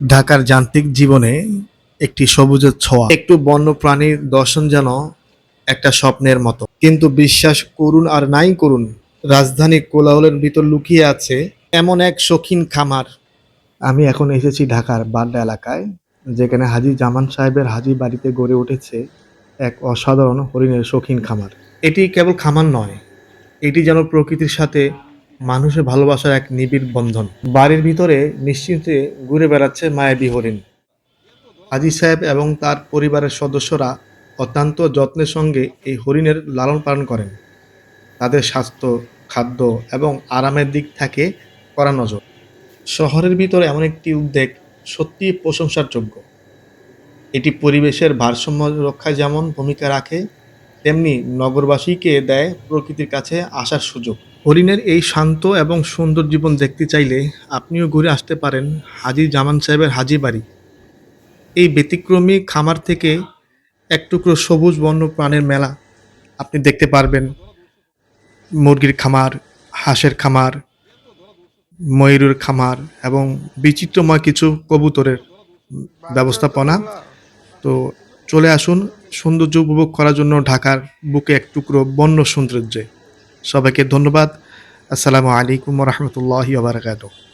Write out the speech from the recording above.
ঢাকার যান্ত্রিক জীবনে একটি সবুজের ছোঁয়া। একটু বন্য প্রাণীর দর্শন যেন একটা স্বপ্নের মতো। কিন্তু বিশ্বাস করুন আর নাই করুন, রাজধানী কোলাহলের ভিতর লুকিয়ে আছে এমন এক শৌখিন খামার। আমি এখন এসেছি ঢাকার বাড্ডা এলাকায়, যেখানে হাজি জামান সাহেবের হাজি বাড়িতে গড়ে উঠেছে এক অসাধারণ হরিণের শৌখিন খামার। এটি কেবল খামার নয়, এটি যেন প্রকৃতির সাথে মানুষের ভালোবাসার এক নিবিড় বন্ধন। বাড়ির ভিতরে নিশ্চিন্তে ঘুরে বেড়াচ্ছে মায়াবী হরিণ হাজি সাহেব এবং তার পরিবারের সদস্যরা অত্যন্ত যত্নের সঙ্গে এই হরিণের লালন পালন করেন। তাদের স্বাস্থ্য, খাদ্য এবং আরামের দিক থেকে করা নজর। শহরের ভিতরে এমন একটি উদ্যোগ সত্যি প্রশংসার যোগ্য এটি পরিবেশের ভারসাম্য রক্ষায় যেমন ভূমিকা রাখে, তেমনি নগরবাসীকে দেয় প্রকৃতির কাছে আসার সুযোগ। হরিণের এই শান্ত এবং সুন্দর জীবন দেখতে চাইলে আপনিও ঘুরে আসতে পারেন হাজি জামান সাহেবের হাজি বাড়ি। এই ব্যতিক্রমী খামার থেকে এক টুকরো সবুজ বন্য প্রাণের মেলা আপনি দেখতে পারবেন। মুরগির খামার, হাঁসের খামার, ময়ূরের খামার এবং বিচিত্রময় কিছু কবুতরের ব্যবস্থাপনা। তো চলে আসুন, সৌন্দর্য উপভোগ করার জন্য ঢাকার বুকে এক টুকরো বন্য সৌন্দর্যে। সবাইকে ধন্যবাদ। আসসালামু আলাইকুম রহমতুল্লাহ বারাকাতুহ।